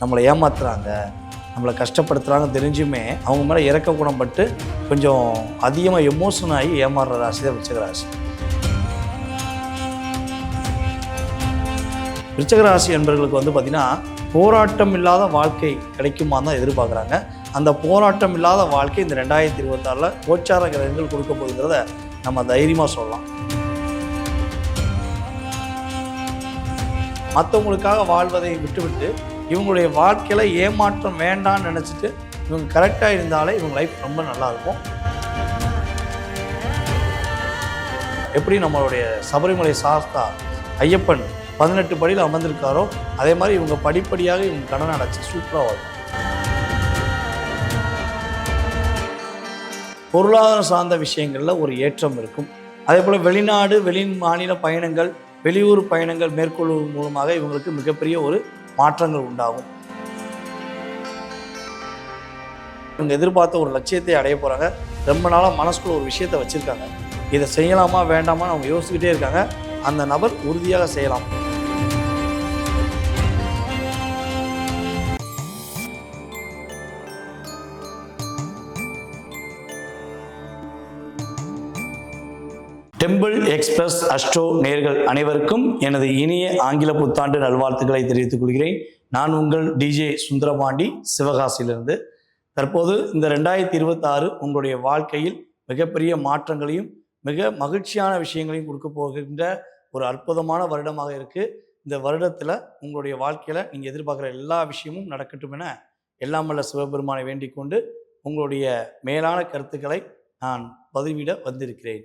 நம்மளை ஏமாத்துறாங்க நம்மளை கஷ்டப்படுத்துகிறாங்க தெரிஞ்சுமே அவங்க மேலே இறக்க குணப்பட்டு கொஞ்சம் அதிகமாக எமோஷன் ஆகி ஏமாறுற ராசி தான் விருச்சக ராசி. விருச்சக ராசி என்பவர்களுக்கு வந்து பார்த்திங்கன்னா போராட்டம் இல்லாத வாழ்க்கை கிடைக்குமா தான் எதிர்பார்க்குறாங்க. அந்த போராட்டம் இல்லாத வாழ்க்கை இந்த ரெண்டாயிரத்தி இருபத்தாறில் கோச்சார கிரகங்கள் கொடுக்க போகுங்கிறத நம்ம தைரியமாக சொல்லலாம். மற்றவங்களுக்காக வாழ்வதை விட்டுவிட்டு இவங்களுடைய வாழ்க்கையில் ஏமாற்றம் வேண்டாம்னு நினச்சிட்டு இவங்க கரெக்டாக இருந்தாலே இவங்க லைஃப் ரொம்ப நல்லா இருக்கும். எப்படி நம்மளுடைய சபரிமலை சாஸ்தா ஐயப்பன் பதினெட்டு படியில் அமர்ந்திருக்காரோ அதே மாதிரி இவங்க படிப்படியாக இவங்க கடனை அடைச்சி சூப்பராக வரும் பொருளாதாரம் சார்ந்த விஷயங்களில் ஒரு ஏற்றம் இருக்கும். அதே போல் வெளிநாடு வெளி மாநில பயணங்கள் வெளியூர் பயணங்கள் மேற்கொள்வதன் மூலமாக இவங்களுக்கு மிகப்பெரிய ஒரு மாற்றங்கள் உண்டாகும். இவங்க எதிர்பார்த்த ஒரு லட்சியத்தை அடைய போகிறாங்க ரொம்ப நாளாக மனசுக்குள்ள ஒரு விஷயத்தை வச்சுருக்காங்க. இதை செய்யலாமா வேண்டாமான்னு அவங்க யோசிச்சுக்கிட்டே இருக்காங்க. அந்த நபர் உறுதியாக செய்யலாம். டெம்பிள் எக்ஸ்பிரஸ் அஸ்ட்ரோ நேர்கள் அனைவருக்கும் எனது இனிய ஆங்கில புத்தாண்டு நல்வாழ்த்துக்களை தெரிவித்துக் கொள்கிறேன். நான் உங்கள் டிஜே சுந்தரபாண்டி சிவகாசியிலிருந்து. தற்போது இந்த ரெண்டாயிரத்தி இருபத்தாறு உங்களுடைய வாழ்க்கையில் மிகப்பெரிய மாற்றங்களையும் மிக மகிழ்ச்சியான விஷயங்களையும் கொடுக்க போகின்ற ஒரு அற்புதமான வருடமாக இருக்குது இந்த வருடத்தில் உங்களுடைய வாழ்க்கையில் நீங்கள் எதிர்பார்க்குற எல்லா விஷயமும் நடக்கட்டும் என எல்லாம் வல்ல சிவபெருமானை வேண்டிக் கொண்டு உங்களுடைய மேலான கருத்துக்களை நான் பதிவிட வந்திருக்கிறேன்.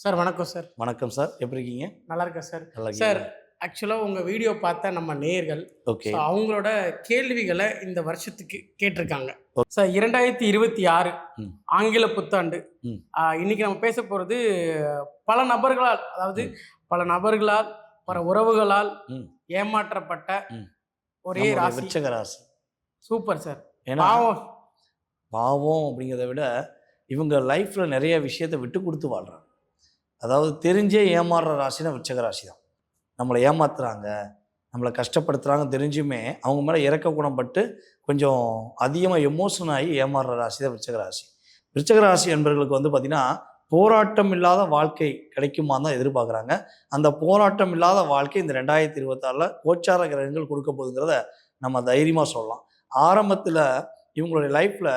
சார் வணக்கம் சார். வணக்கம் சார். எப்படி இருக்கீங்க? நல்லா இருக்கேன் சார். நல்லா சார் ஆக்சுவலாக உங்கள் வீடியோ பார்த்த நம்ம நேயர்கள் ஓகே. அவங்களோட கேள்விகளை இந்த வருஷத்துக்கு கேட்டிருக்காங்க. சார் இரண்டாயிரத்தி இருபத்தி ஆறு ம். ஆங்கில புத்தாண்டு. இன்னைக்கு நம்ம பேச போகிறது பல நபர்களால் அதாவது பல நபர்களால் பல உறவுகளால். ஏமாற்றப்பட்ட. ஒரே ராசி. ராசி. Super sir. பாவம். பாவம் அப்படிங்கிறத விட இவங்க லைஃப்ல நிறைய விஷயத்தை விட்டு கொடுத்து வாழ்றாங்க. அதாவது தெரிஞ்சே ஏமாறுற ராசினா விச்சக ராசி தான் நம்மளை ஏமாத்துறாங்க நம்மளை கஷ்டப்படுத்துகிறாங்க தெரிஞ்சுமே அவங்க மேலே இறக்க குணப்பட்டு கொஞ்சம் அதிகமாக எமோஷன் ஆகி ஏமாறுற ராசி தான் விச்சக ராசி. விச்சக ராசி என்பவர்களுக்கு வந்து பார்த்திங்கன்னா போராட்டம் இல்லாத வாழ்க்கை கிடைக்குமா தான் எதிர்பார்க்குறாங்க. அந்த போராட்டம் இல்லாத வாழ்க்கை இந்த ரெண்டாயிரத்தி இருபத்தாறில் கோச்சார கிரகங்கள் கொடுக்க போகுதுங்கிறத நம்ம தைரியமாக சொல்லலாம். ஆரம்பத்தில் இவங்களுடைய லைஃப்பில்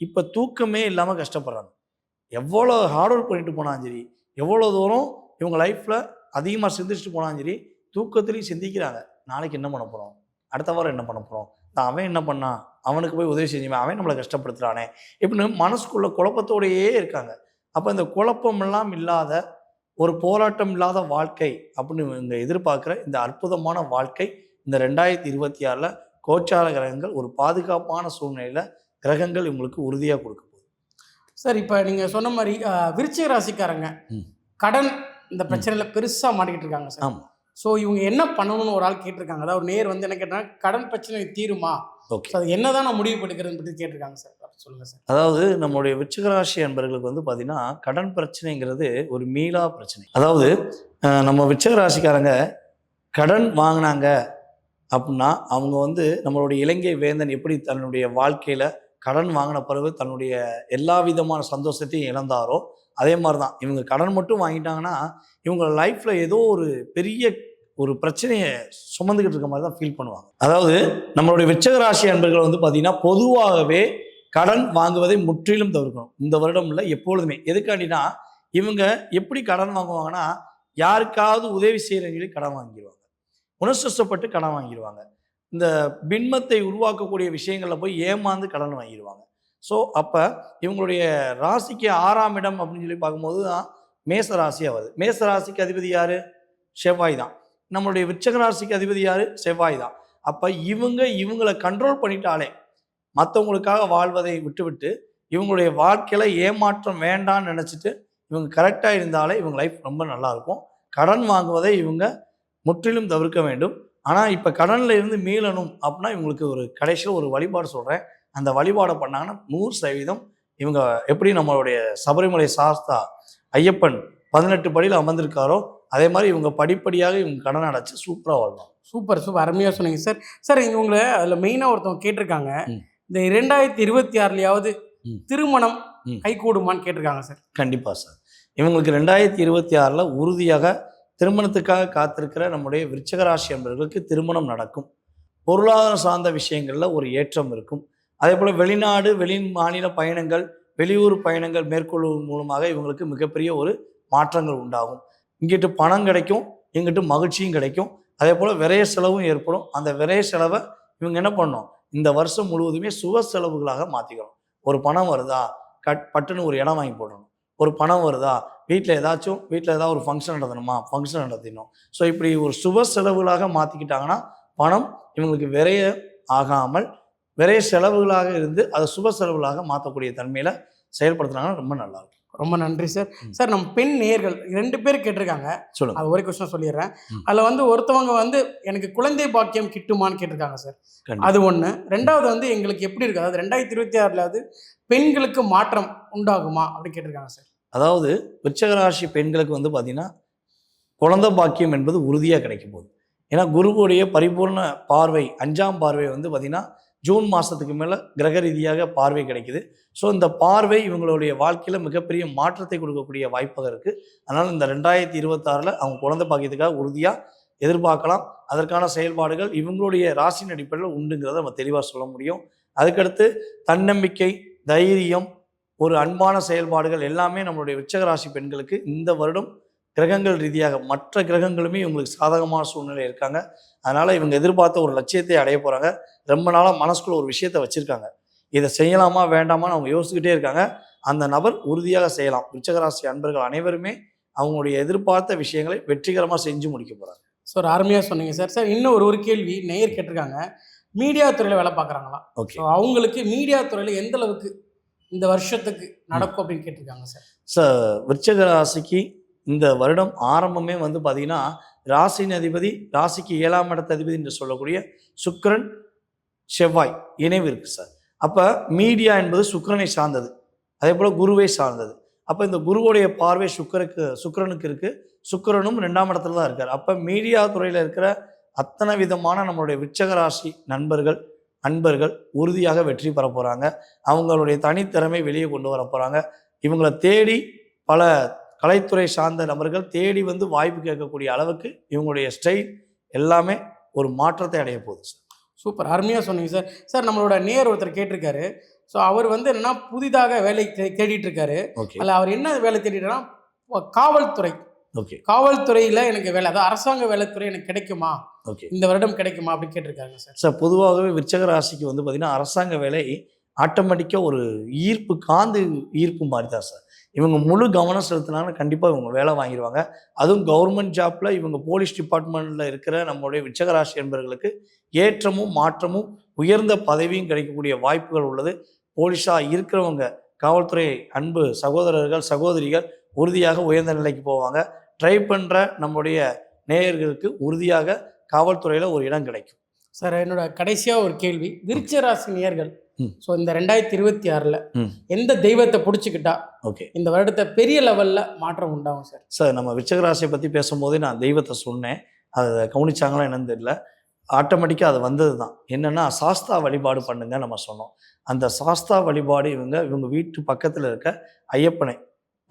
இப்போ தூக்கமே இல்லாமல் கஷ்டப்படுறாங்க. எவ்வளோ ஹார்ட் ஒர்க் பண்ணிட்டு போனாலும் சரி எவ்வளோ தூரம் இவங்க லைஃப்பில் அதிகமாக சிந்திச்சுட்டு போனாலும் சரி தூக்கத்துலேயும் சிந்திக்கிறாங்க. நாளைக்கு என்ன பண்ண போகிறோம் அடுத்த வாரம் என்ன பண்ண போகிறோம் அவன் என்ன பண்ணான் அவனுக்கு போய் உதவி செஞ்சுமே அவன் நம்மளை கஷ்டப்படுத்துகிறானே இப்படின்னு மனசுக்குள்ள குழப்பத்தோடையே இருக்காங்க. அப்போ இந்த குழப்பமெல்லாம் இல்லாத ஒரு போராட்டம் இல்லாத வாழ்க்கை அப்படின்னு இவங்க எதிர்பார்க்குற இந்த அற்புதமான வாழ்க்கை இந்த ரெண்டாயிரத்தி இருபத்தி ஆறில் கோச்சார கிரகங்கள் ஒரு பாதுகாப்பான சூழ்நிலையில் கிரகங்கள் இவங்களுக்கு உறுதியாக கொடுக்கும். சார் இப்போ நீங்கள் சொன்ன மாதிரி விருச்சிக ராசிக்காரங்க. கடன் இந்த பிரச்சனையில் பெருசாக மாட்டிக்கிட்டு இருக்காங்க சார். ஆமாம் ஸோ இவங்க என்ன பண்ணணும்னு ஒரு ஆள் கேட்டிருக்காங்க. அதாவது ஒரு நேர் வந்து என்ன கேட்டாங்க கடன் பிரச்சனை தீருமா? ஓகே. அது என்னதான் நான் முடிவு எடுக்கிறேன்னு பற்றி கேட்டிருக்காங்க சார். சொல்லுங்க சார். அதாவது நம்மளுடைய விருச்சிகராசி அன்பர்களுக்கு வந்து பார்த்தீங்கன்னா கடன் பிரச்சனைங்கிறது ஒரு மீளா பிரச்சனை. அதாவது நம்ம விருச்சிகராசிக்காரங்க கடன் வாங்கினாங்க அப்படின்னா அவங்க வந்து நம்மளுடைய இலங்கை வேந்தன் எப்படி தன்னுடைய வாழ்க்கையில் கடன் வாங்கின பிறகு தன்னுடைய எல்லா விதமான சந்தோஷத்தையும் இழந்தாரோ அதே மாதிரி தான் இவங்க கடன் மட்டும் வாங்கிட்டாங்கன்னா இவங்க லைஃப்பில் ஏதோ ஒரு பெரிய ஒரு பிரச்சனையை சுமந்துக்கிட்டு இருக்க மாதிரி தான் ஃபீல் பண்ணுவாங்க. அதாவது நம்மளுடைய விருச்சிக ராசி அன்பர்கள் வந்து பார்த்திங்கன்னா பொதுவாகவே கடன் வாங்குவதை முற்றிலும் தவிர்க்கணும். இந்த வருடம் இல்லை எப்பொழுதுமே. எதுக்காண்டினா இவங்க எப்படி கடன் வாங்குவாங்கன்னா யாருக்காவது உதவி செய்கிறேன்னு கடன் வாங்கிடுவாங்க உணர்ச்சிப்பட்டு கடன் வாங்கிடுவாங்க இந்த பின்மத்தை உருவாக்கக்கூடிய விஷயங்களில் போய் ஏமாந்து கடன் வாங்கிடுவாங்க. ஸோ அப்போ இவங்களுடைய ராசிக்கு ஆறாம் இடம் அப்படின்னு சொல்லி பார்க்கும்போது தான் மேச ராசி ஆகுது மேச ராசிக்கு அதிபதி யார்? செவ்வாய் தான். நம்மளுடைய விச்சக ராசிக்கு அதிபதி யார்? செவ்வாய் தான். அப்போ இவங்க இவங்களை கண்ட்ரோல் பண்ணிட்டாலே மற்றவங்களுக்காக வாழ்வதை விட்டுவிட்டு இவங்களுடைய வாழ்க்கையில் ஏமாற்றம் வேண்டாம்னு நினச்சிட்டு இவங்க கரெக்டாக இருந்தாலே இவங்க லைஃப் ரொம்ப நல்லாயிருக்கும் கடன் வாங்குவதை இவங்க முற்றிலும் தவிர்க்க வேண்டும். ஆனால் இப்போ கடனில் இருந்து மீளணும் அப்படின்னா இவங்களுக்கு ஒரு கடைசியில் ஒரு வழிபாடு சொல்கிறேன் அந்த வழிபாடை பண்ணாங்கன்னா நூறு சதவீதம் இவங்க எப்படி நம்மளுடைய சபரிமலை சாஸ்தா ஐயப்பன் பதினெட்டு படியில் அமர்ந்திருக்காரோ அதே மாதிரி இவங்க படிப்படியாக இவங்க கடன் அடைச்சு சூப்பராக வாழ்வாங்க. சூப்பர் சூப்பர் அருமையாக சொன்னீங்க சார் சார் இங்க உங்களை அதில் மெயினாக ஒருத்தவங்க கேட்டிருக்காங்க. இந்த இரண்டாயிரத்தி இருபத்தி ஆறுலையாவது. திருமணம் ம். கைகூடுமான்னு கேட்டிருக்காங்க சார் கண்டிப்பாக சார் இவங்களுக்கு ரெண்டாயிரத்தி இருபத்தி ஆறில் உறுதியாக திருமணத்துக்காக காத்திருக்கிற நம்முடைய விருச்சகராசி என்பவர்களுக்கு திருமணம் நடக்கும். பொருளாதாரம் சார்ந்த விஷயங்களில் ஒரு ஏற்றம் இருக்கும். அதே போல் வெளிநாடு வெளி மாநில பயணங்கள் வெளியூர் பயணங்கள் மேற்கொள்வதன் மூலமாக இவங்களுக்கு மிகப்பெரிய ஒரு மாற்றங்கள் உண்டாகும். இங்கிட்டு பணம் கிடைக்கும் இங்கிட்டு மகிழ்ச்சியும் கிடைக்கும். அதே போல் விரைய செலவும் ஏற்படும். அந்த விரைய செலவை இவங்க என்ன பண்ணணும்? இந்த வருஷம் முழுவதுமே சுவ செலவுகளாக மாற்றிக்கணும் ஒரு பணம் வருதா? கட் பட்டுன்னு ஒரு இடம் வாங்கி போடணும். ஒரு பணம் வருதா? வீட்டில் ஏதாச்சும் வீட்டில் ஏதாவது ஒரு ஃபங்க்ஷன் நடத்தணுமா? ஃபங்க்ஷன் நடத்திடணும். ஸோ இப்படி ஒரு சுப செலவுகளாக மாற்றிக்கிட்டாங்கன்னா பணம் இவங்களுக்கு விரைய ஆகாமல் விரைய செலவுகளாக இருந்து அதை சுப செலவுகளாக மாற்றக்கூடிய தன்மையில் செயல்படுத்துனாங்கன்னா ரொம்ப நல்லா இருக்கும். ரொம்ப நன்றி சார். சார் நம்ம பெண் நேர்கள் ரெண்டு பேர் கேட்டிருக்காங்க. சொல்லுங்க. அது ஒரே கொஸ்டின் சொல்லிடுறேன். அதில் வந்து ஒருத்தவங்க வந்து எனக்கு குழந்தை பாக்கியம் கிட்டுமான்னு கேட்டிருக்காங்க சார். அது ஒன்று ரெண்டாவது வந்து எங்களுக்கு எப்படி இருக்கு? அதாவது ரெண்டாயிரத்தி இருபத்தி ஆறுலாவது பெண்களுக்கு மாற்றம் உண்டாகுமா? அப்படின்னு கேட்டிருக்காங்க சார் அதாவது விருச்சக ராசி பெண்களுக்கு வந்து பார்த்திங்கன்னா குழந்த பாக்கியம் என்பது உறுதியாக கிடைக்கும் போகுது ஏன்னா குருவுடைய பரிபூர்ண பார்வை அஞ்சாம் பார்வை வந்து பார்த்திங்கன்னா ஜூன் மாதத்துக்கு மேலே கிரக ரீதியாக பார்வை கிடைக்குது. ஸோ இந்த பார்வை இவங்களுடைய வாழ்க்கையில் மிகப்பெரிய மாற்றத்தை கொடுக்கக்கூடிய வாய்ப்பாக இருக்குது அதனால் இந்த ரெண்டாயிரத்தி இருபத்தாறில் அவங்க குழந்தை பாக்கியத்துக்காக உறுதியாக எதிர்பார்க்கலாம். அதற்கான செயல்பாடுகள் இவங்களுடைய ராசியின் அடிப்படையில் உண்டுங்கிறத நம்ம தெளிவாக சொல்ல முடியும். அதுக்கடுத்து தன்னம்பிக்கை தைரியம் ஒரு அன்பான செயல்பாடுகள் எல்லாமே நம்மளுடைய விருச்சக ராசி பெண்களுக்கு இந்த வருடம் கிரகங்கள் ரீதியாக மற்ற கிரகங்களுமே இவங்களுக்கு சாதகமான சூழ்நிலை இருக்காங்க. அதனால இவங்க எதிர்பார்த்த ஒரு லட்சியத்தை அடைய போறாங்க. ரொம்ப நாளாக மனசுக்குள்ள ஒரு விஷயத்தை வச்சிருக்காங்க. இதை செய்யலாமா வேண்டாமான்னு அவங்க யோசிச்சுக்கிட்டே இருக்காங்க. அந்த நபர் உறுதியாக செய்யலாம். விருச்சக ராசி அன்பர்கள் அனைவருமே அவங்களுடைய எதிர்பார்த்த விஷயங்களை வெற்றிகரமாக செஞ்சு முடிக்க போறாங்க. ஸோ ஒரு அருமையாக சொன்னீங்க சார் சார் இன்னும் ஒரு ஒரு கேள்வி நேயர் கேட்டிருக்காங்க. மீடியா துறையில் வேலை பார்க்குறாங்களாம் ஓகே அவங்களுக்கு மீடியா துறையில் எந்த அளவுக்கு இந்த வருஷத்துக்கு நடக்கும் அப்படின்னு கேட்டிருக்காங்க சார். சார் விருச்சக ராசிக்கு இந்த வருடம் ஆரம்பமே வந்து பார்த்தீங்கன்னா ராசியின் அதிபதி ராசிக்கு ஏழாம் இடத்த அதிபதி என்று சொல்லக்கூடிய சுக்கரன் செவ்வாய் இணைவு இருக்கு சார். அப்போ மீடியா என்பது சுக்கரனை சார்ந்தது. அதே போல் குருவை சார்ந்தது. அப்போ இந்த குருவுடைய பார்வை சுக்கருக்கு சுக்கரனுக்கு இருக்குது சுக்கிரனும் ரெண்டாம் இடத்துல தான் இருக்கார். அப்போ மீடியா துறையில் இருக்கிற அத்தனை விதமான நம்மளுடைய விருச்சக ராசி நண்பர்கள் அன்பர்கள் உறுதியாக வெற்றி பெற போகிறாங்க அவங்களுடைய தனித்திறமை வெளியே கொண்டு வர போகிறாங்க இவங்களை தேடி பல கலைத்துறை சார்ந்த நபர்கள் தேடி வந்து வாய்ப்பு கேட்கக்கூடிய அளவுக்கு இவங்களுடைய ஸ்டைல் எல்லாமே ஒரு மாற்றத்தை அடைய போகுது சார். சூப்பர். அருமையாக சொன்னீங்க சார். சார் நம்மளோட நேர் ஒருத்தர் கேட்டிருக்காரு. ஸோ அவர் வந்து என்னன்னா புதிதாக வேலை தேடிட்டு இருக்காரு. அதில் அவர் என்ன வேலை தேடிட்டாருன்னா ப- காவல்துறை. ஓகே காவல்துறையில் எனக்கு வேலை அதாவது அரசாங்க வேலைத்துறை எனக்கு கிடைக்குமா? ஓகே இந்த வருடம் கிடைக்குமா அப்படின்னு கேட்டிருக்காங்க சார். சார் பொதுவாகவே விருச்சக ராசிக்கு வந்து பார்த்திங்கன்னா அரசாங்க வேலை ஆட்டோமேட்டிக்காக ஒரு ஈர்ப்பு காந்து ஈர்ப்பு மாதிரி தான் சார். இவங்க முழு கவனம் செலுத்தினாங்கன்னா கண்டிப்பாக இவங்க வேலை வாங்கிடுவாங்க அதுவும் கவர்மெண்ட் ஜாப்பில் இவங்க போலீஸ் டிபார்ட்மெண்ட்டில் இருக்கிற நம்மளுடைய விருச்சக ராசி என்பவர்களுக்கு ஏற்றமும் மாற்றமும் உயர்ந்த பதவியும் கிடைக்கக்கூடிய வாய்ப்புகள் உள்ளது. போலீஸாக இருக்கிறவங்க காவல்துறை அன்பு சகோதரர்கள் சகோதரிகள் உறுதியாக உயர்ந்த நிலைக்கு போவாங்க. ட்ரை பண்ணுற நம்முடைய நேயர்களுக்கு உறுதியாக காவல்துறையில் ஒரு இடம் கிடைக்கும். சார் என்னோட கடைசியாக ஒரு கேள்வி. விருச்ச ராசி நேயர்கள். ம். ஸோ இந்த ரெண்டாயிரத்தி இருபத்தி ஆறில். எந்த தெய்வத்தை பிடிச்சிக்கிட்டா ஓகே. இந்த வருடத்தை பெரிய லெவலில் மாற்றம் உண்டாகும் சார்? சார் நம்ம விருச்சிக ராசியை பற்றி பேசும்போதே நான் தெய்வத்தை சொன்னேன். அதை கவனிச்சாங்களா என்னன்னு தெரியல. ஆட்டோமேட்டிக்காக அது வந்தது தான் என்னென்னா சாஸ்தா வழிபாடு பண்ணுங்க நம்ம சொன்னோம். அந்த சாஸ்தா வழிபாடு இவங்க இவங்க வீட்டு பக்கத்தில் இருக்க ஐயப்பனை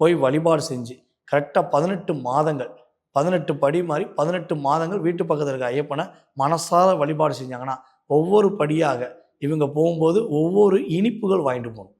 போய் வழிபாடு செஞ்சு கரெக்டாக பதினெட்டு மாதங்கள் பதினெட்டு படி மாதிரி பதினெட்டு மாதங்கள் வீட்டு பக்கத்தில் இருக்க ஐயப்பனை மனசார வழிபாடு செஞ்சாங்கன்னா ஒவ்வொரு படியாக இவங்க போகும்போது ஒவ்வொரு இனிப்புகள் வாங்கிட்டு போகணும்.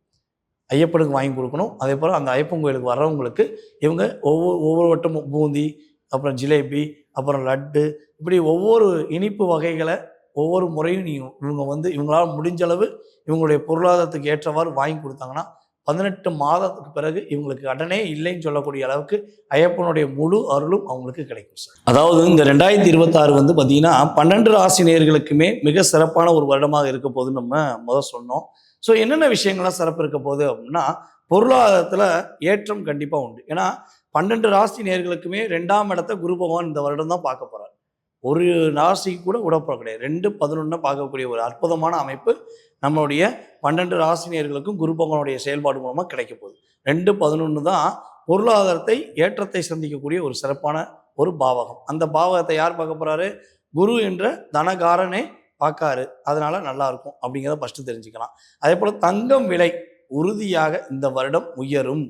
ஐயப்பனுக்கு வாங்கி கொடுக்கணும். அதே போல் அந்த ஐயப்பன் கோயிலுக்கு வர்றவங்களுக்கு இவங்க ஒவ்வொரு ஒவ்வொரு வட்டமும் பூந்தி அப்புறம் ஜிலேபி அப்புறம் லட்டு இப்படி ஒவ்வொரு இனிப்பு வகைகளை ஒவ்வொரு முறையும் நீங்கள் இவங்க வந்து இவங்களால் முடிஞ்ச அளவு இவங்களுடைய பொருளாதாரத்துக்கு ஏற்றவாறு வாங்கி கொடுத்தாங்கன்னா பதினெட்டு மாதத்துக்கு பிறகு இவங்களுக்கு கடனே இல்லைன்னு சொல்லக்கூடிய அளவுக்கு ஐயப்பனுடைய முழு அருளும் அவங்களுக்கு கிடைக்கும் சார். அதாவது இந்த ரெண்டாயிரத்தி இருபத்தாறு வந்து பார்த்தீங்கன்னா பன்னெண்டு ராசி நேயர்களுக்குமே மிக சிறப்பான ஒரு வருடமாக இருக்க போகுதுன்னு நம்ம முதல் சொன்னோம். ஸோ என்னென்ன விஷயங்கள்லாம் சிறப்பு இருக்க போகுது அப்படின்னா பொருளாதாரத்தில் ஏற்றம் கண்டிப்பாக உண்டு. ஏன்னா பன்னெண்டு ராசி நேர்களுக்குமே ரெண்டாம் இடத்த குரு பகவான் இந்த வருடம் தான் பார்க்க போகிறார் ஒரு ராசிக்கு கூட விடப்போற கிடையாது. ரெண்டு பதினொன்று பார்க்கக்கூடிய ஒரு அற்புதமான அமைப்பு நம்மளுடைய பன்னெண்டு ராசினியர்களுக்கும் குரு பகவானுடைய செயல்பாடு மூலமாக கிடைக்க போகுது. ரெண்டு பதினொன்று தான் பொருளாதாரத்தை ஏற்றத்தை சந்திக்கக்கூடிய ஒரு சிறப்பான ஒரு பாவகம். அந்த பாவகத்தை யார் பார்க்க போகிறாரு குரு என்ற தனகாரனே பார்க்காரு. அதனால நல்லா இருக்கும் அப்படிங்கிறத ஃபஸ்ட்டு தெரிஞ்சுக்கலாம். அதே போல் தங்கம் விலை உறுதியாக இந்த வருடம் உயரும்.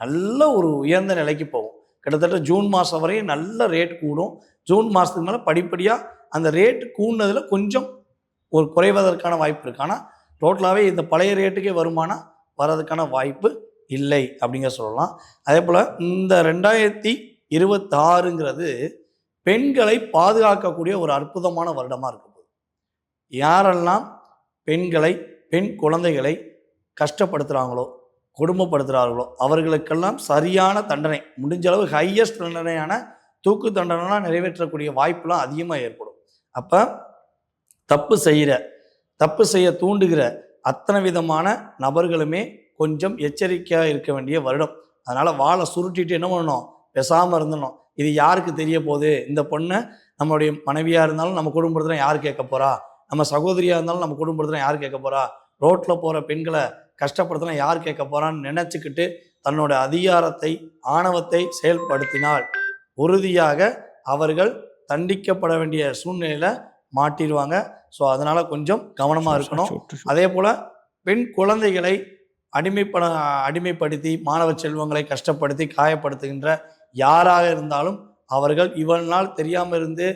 நல்ல ஒரு உயர்ந்த நிலைக்கு போகும். கிட்டத்தட்ட ஜூன் மாதம் வரையும் நல்ல ரேட் கூடும். ஜூன் மாதத்துக்கு மேலே படிப்படியாக அந்த ரேட் கூடினதில் கொஞ்சம் ஒரு குறைவதற்கான வாய்ப்பு இருக்குது ஆனால் டோட்டலாகவே இந்த பழைய ரேட்டுக்கே வருமானம் வர்றதுக்கான வாய்ப்பு இல்லை அப்படிங்கிற சொல்லலாம். அதே போல் இந்த ரெண்டாயிரத்தி இருபத்தாறுங்கிறது பெண்களை பாதுகாக்கக்கூடிய ஒரு அற்புதமான வருடமாக இருக்க போகுது. யாரெல்லாம் பெண்களை பெண் குழந்தைகளை கஷ்டப்படுத்துகிறாங்களோ கொடுமைப்படுத்துகிறார்களோ அவர்களுக்கெல்லாம் சரியான தண்டனை முடிஞ்ச அளவு ஹையஸ்ட் தண்டனையான தூக்கு தண்டனைலாம் நிறைவேற்றக்கூடிய வாய்ப்புலாம் அதிகமாக ஏற்படும். அப்போ தப்பு செய்கிற தப்பு செய்ய தூண்டுகிற அத்தனை விதமான நபர்களுமே கொஞ்சம் எச்சரிக்கையாக இருக்க வேண்டிய வருடம். அதனால் வாழை சுருட்டிட்டு என்ன பண்ணணும்? பேசாமல் இருந்தணும் இது யாருக்கு தெரிய போகுது? இந்த பொண்ணை நம்மளுடைய மனைவியாக இருந்தாலும் நம்ம குடும்பத்தில் யார் கேட்க போகிறா நம்ம சகோதரியாக இருந்தாலும் நம்ம குடும்பத்தில் யார் கேட்க போகிறா ரோட்டில் போகிற பெண்களை கஷ்டப்படுத்தினா யார் கேட்க போகிறான்னு நினச்சிக்கிட்டு தன்னோட அதிகாரத்தை ஆணவத்தை செயல்படுத்தினால் உறுதியாக அவர்கள் தண்டிக்கப்பட வேண்டிய சூழ்நிலையில் மாட்டிடுவாங்க. ஸோ அதனால் கொஞ்சம் கவனமாக இருக்கணும். அதே போல் பெண் குழந்தைகளை அடிமைப்பட அடிமைப்படுத்தி மாணவ செல்வங்களை கஷ்டப்படுத்தி காயப்படுத்துகின்ற யாராக இருந்தாலும் அவர்கள் இவ்வளவு நாள் தெரியாமல் இருந்து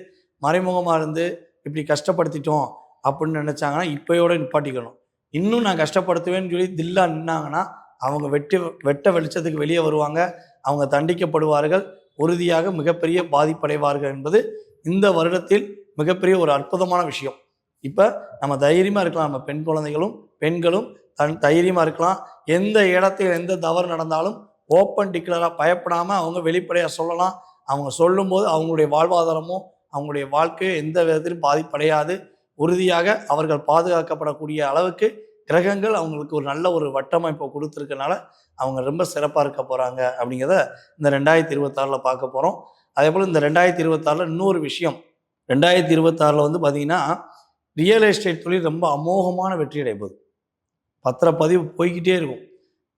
மறைமுகமாக இருந்து இப்படி கஷ்டப்படுத்திட்டோம் அப்படின்னு நினச்சாங்கன்னா இப்போயோட நிப்பாட்டிக்கணும். இன்னும் நான் கஷ்டப்படுத்துவேன்னு சொல்லி தில்லா நின்னாங்கன்னா அவங்க வெட்டி வெட்ட வெளிச்சத்துக்கு வெளியே வருவாங்க. அவங்க தண்டிக்கப்படுவார்கள். உறுதியாக மிகப்பெரிய பாதிப்படைவார்கள் என்பது இந்த வருடத்தில் மிகப்பெரிய ஒரு அற்புதமான விஷயம். இப்போ நம்ம தைரியமாக இருக்கலாம். நம்ம பெண் குழந்தைகளும் பெண்களும் தன் தைரியமாக இருக்கலாம். எந்த இடத்தில் எந்த தவறு நடந்தாலும் ஓப்பன் டிக்ளராக பயப்படாமல் அவங்க வெளிப்படையாக சொல்லலாம். அவங்க சொல்லும்போது அவங்களுடைய வாழ்வாதாரமும் அவங்களுடைய வாழ்க்கை எந்த விதத்திலும் பாதிப்படையாது. உறுதியாக அவர்கள் பாதுகாக்கப்படக்கூடிய அளவுக்கு கிரகங்கள் அவங்களுக்கு ஒரு நல்ல ஒரு வட்டமைப்பை கொடுத்துருக்கனால அவங்க ரொம்ப சிறப்பாக இருக்க போகிறாங்க அப்படிங்கிறத இந்த ரெண்டாயிரத்தி இருபத்தாறில் பார்க்க போகிறோம் அதே போல் இந்த ரெண்டாயிரத்தி இருபத்தாறில் இன்னொரு விஷயம். ரெண்டாயிரத்தி இருபத்தாறில் வந்து பார்த்திங்கன்னா ரியல் எஸ்டேட் தொழில் ரொம்ப அமோகமான வெற்றி அடைப்பது பத்திரப்பதிவு போய்கிட்டே இருக்கும்.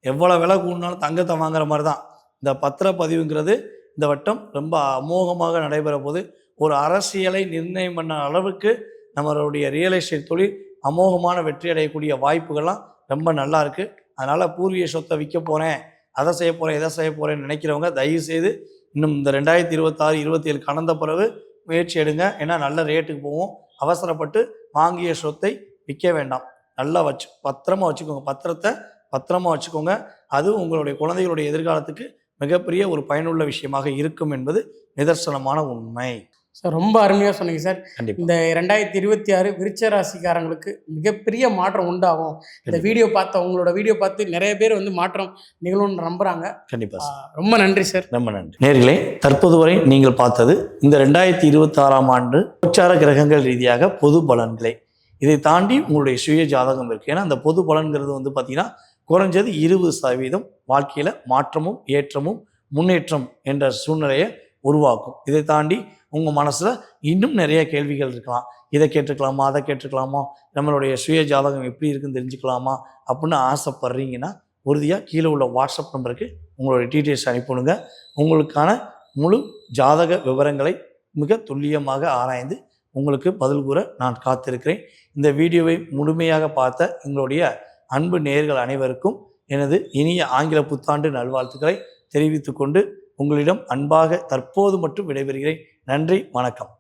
எவ்வளோ விலை கூடினாலும் தங்கத்தை வாங்குற மாதிரி தான் இந்த பத்திரப்பதிவுங்கிறது இந்த வட்டம் ரொம்ப அமோகமாக நடைபெற போது ஒரு அரசியலை நிர்ணயம் பண்ண அளவுக்கு நம்மளுடைய ரியல் எஸ்டேட் தொழில் அமோகமான வெற்றி அடையக்கூடிய வாய்ப்புகள்லாம் ரொம்ப நல்லா இருக்குது அதனால் பூர்வீக சொத்தை விற்க போகிறேன் அதை செய்ய போகிறேன் இதை செய்ய போகிறேன்னு நினைக்கிறவங்க தயவு செய்து இன்னும் இந்த ரெண்டாயிரத்தி இருபத்தாறு இருபத்தி ஏழு கடந்த பிறகு முயற்சி எடுங்க. ஏன்னா நல்ல ரேட்டுக்கு போவோம். அவசரப்பட்டு வாங்கிய சொத்தை விற்க வேண்டாம். நல்லா வச்சு பத்திரமா வச்சுக்கோங்க. பத்திரத்தை பத்திரமா வச்சுக்கோங்க. அது உங்களுடைய குழந்தைகளுடைய எதிர்காலத்துக்கு மிகப்பெரிய ஒரு பயனுள்ள விஷயமாக இருக்கும் என்பது நிதர்சனமான உண்மை. சார் ரொம்ப அருமையாக சொன்னீங்க சார் இந்த ரெண்டாயிரத்தி இருபத்தி ஆறு விருச்ச ராசிக்காரங்களுக்கு மிகப்பெரிய மாற்றம் உண்டாகும். இந்த. வீடியோ பார்த்து உங்களோட வீடியோ பார்த்து நிறைய பேர் வந்து மாற்றம் நிகழும்னு நம்புறாங்க. கண்டிப்பா ஆ, சார். ரொம்ப நன்றி சார் ரொம்ப நன்றி. நேர்களே தற்போது வரை நீங்கள் பார்த்தது இந்த ரெண்டாயிரத்தி இருபத்தி ஆறாம் ஆண்டு உச்சார கிரகங்கள் ரீதியாக பொது பலன்களை. இதை தாண்டி உங்களுடைய சுய ஜாதகம் இருக்கு. ஏன்னா அந்த பொது பலன்கிறது வந்து பார்த்தீங்கன்னா குறைஞ்சது இருபது சதவீதம் வாழ்க்கையில மாற்றமும் ஏற்றமும் முன்னேற்றம் என்ற சூழ்நிலையை உருவாக்கும். இதை தாண்டி உங்கள் மனசில் இன்னும் நிறைய கேள்விகள் இருக்கலாம். இதை கேட்டுக்கலாமா அதை கேட்டுக்கலாமா? நம்மளுடைய சுய ஜாதகம் எப்படி இருக்குன்னு தெரிஞ்சுக்கலாமா? அப்படின்னு ஆசைப்படுறீங்கன்னா உறுதியாக கீழே உள்ள வாட்ஸ்அப் நம்பருக்கு உங்களுடைய டீட்டெயில்ஸ் அனுப்பிவிடுங்க. உங்களுக்கான முழு ஜாதக விவரங்களை மிக துல்லியமாக ஆராய்ந்து உங்களுக்கு பதில் கூற நான் காத்திருக்கிறேன். இந்த வீடியோவை முழுமையாக பார்த்த எங்களுடைய அன்பு நேர்கள் அனைவருக்கும் எனது இனிய ஆங்கில புத்தாண்டு நல்வாழ்த்துக்களை தெரிவித்துக்கொண்டு உங்களிடம் அன்பாக தற்போது மட்டும் விடைபெறுகிறேன். நன்றி வணக்கம்.